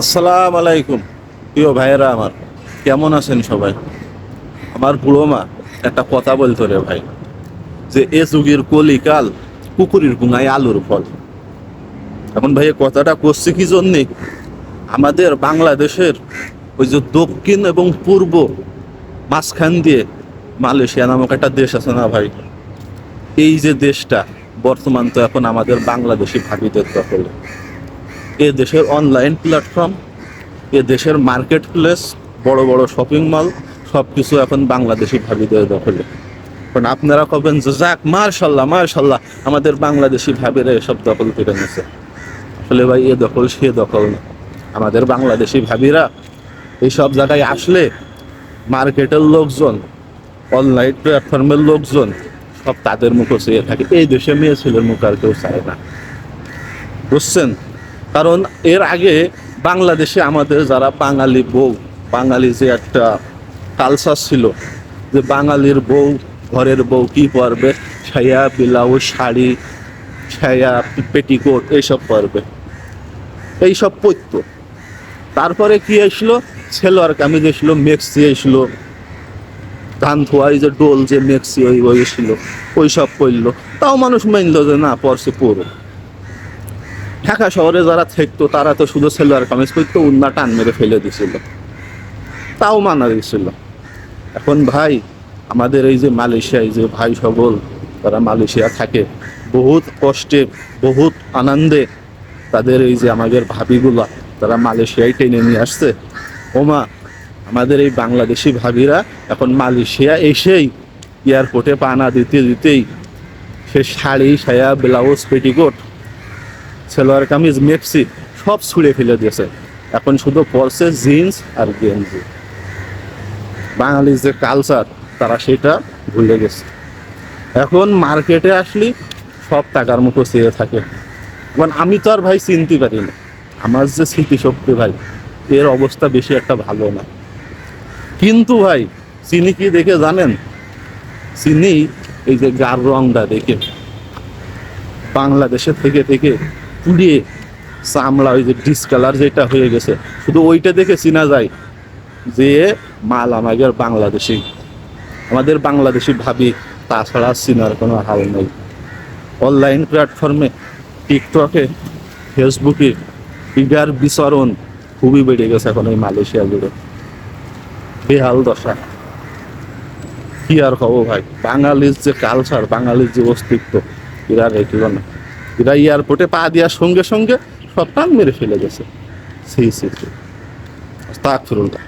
আসসালাম আলাইকুম। প্রিয় ভাইয়েরা আমার, কেমন আছেন সবাই? আমার বুড়ো মা একটা কথা বলতো রে ভাই, যে এ যুগের কলিকাল কুকুরের গুঙায় আলুর ফল। এখন ভাই কথাটা করছে কি জন্যে? আমাদের বাংলাদেশের ওই যে দক্ষিণ এবং পূর্ব মাঝখান দিয়ে মালয়েশিয়া নামক একটা দেশ আছে না ভাই? এই যে দেশটা বর্তমান তো এখন আমাদের বাংলাদেশি ভাবিদের দখলে। এ দেশের অনলাইন প্ল্যাটফর্ম এ দেশের মার্কেট প্লেস বড় বড় শপিং মল সব কিছু এখন বাংলাদেশি ভাবিদের দখলে। কারণ আপনারা কবেন যে, যাক, মার্শাল্লাহ মার্শাল্লাহ, আমাদের বাংলাদেশি ভাবিরা এসব দখল করে নিছে আসলে ভাই, এ দখল, সে দখল না। আমাদের বাংলাদেশি ভাবিরা এইসব জায়গায় আসলে মার্কেটের লোকজন অনলাইন প্ল্যাটফর্মের লোকজন, সব তাদের মুখে চেয়ে থাকে। এই দেশে মেয়ে ছেলের মুখ আর কেউ চায় না। বুঝছেন? কারণ এর আগে বাংলাদেশে আমাদের যারা বাঙালি বউ, বাঙালি যে একটা কালচার ছিল, যে বাঙালির বউ, ঘরের বউ কি পরবে? ছায়া ব্লাউজ শাড়ি, ছায়া, পেটিকোট, এইসব পরবে। এইসব পরত। তারপরে কি আসলো? ছেলোয়ার কামিজ এসলো মেক্সি এসলো ধান থোয়াই যে ডোল যে মেক্সি ওই ওই ছিল ওই সব পড়ল তাও মানুষ মানলো যে না, পরছে পড়ো ঢাকা শহরে যারা থাকতো, তারা তো শুধু সেলোয়ার কামিজ পরতো, উন্না টান মেরে ফেলে দিছিল। তাও মানা দিছিল। এখন ভাই, আমাদের এই যে মালয়েশিয়ায় যে ভাই সকল, তারা মালয়েশিয়া থাকে, বহুত কষ্টে, বহুত আনন্দে তাদের এই যে আমাদের ভাবিগুলা, তারা মালয়েশিয়ায় টেনে নিয়ে আসছে। ওমা, আমাদের এই বাংলাদেশি ভাবিরা এখন মালয়েশিয়া এসেই এয়ারপোর্টে পানা দিতে দিতেই সে শাড়ি, সায়া, ব্লাউজ, পেটিকোট সেলোয়ার কামিজ, মেপসি সব ছুঁড়ে ফেলে দিয়েছে। এখন শুধু পরছে জিন্স আর গেঞ্জি। বাঙালির যে কালচার তারা সেটা ভুলে গেছে। এখন মার্কেটে আসলি সব টাকার মুখো চেয়ে থাকে। এখন আমি তো আর ভাই চিনতে পারি না। আমার যে স্মৃতিশক্তি ভাই, এর অবস্থা বেশি একটা ভালো না। কিন্তু ভাই, চিনি কি দেখে জানেন? চিনি এই যে গার রংটা দেখে, বাংলাদেশে থেকে থেকে পুড়িয়ে চামড়া, ওই যে ডিসকালার যেটা হয়ে গেছে, শুধু ওইটা দেখে চিনা যায় যে মাল আমাদের বাংলাদেশি আমাদের বাংলাদেশি ভাবি, তাছাড়া চিনার কোনো হাল নেই। অনলাইন প্ল্যাটফর্মে টিকটকে ফেসবুকে ইগার বিচরণ খুবই বেড়ে গেছে এখন এই মালয়েশিয়া জুড়ে। বেহাল দশা। কি আর হব ভাই? বাঙালির যে কালচার বাঙালির যে অস্তিত্ব, এরা রেখল না। এরা এয়ারপোর্টে পা দেওয়ার সঙ্গে সঙ্গে সব টান মেরে ফেলে গেছে। সেই সেই তাক ফিরুল্লাহ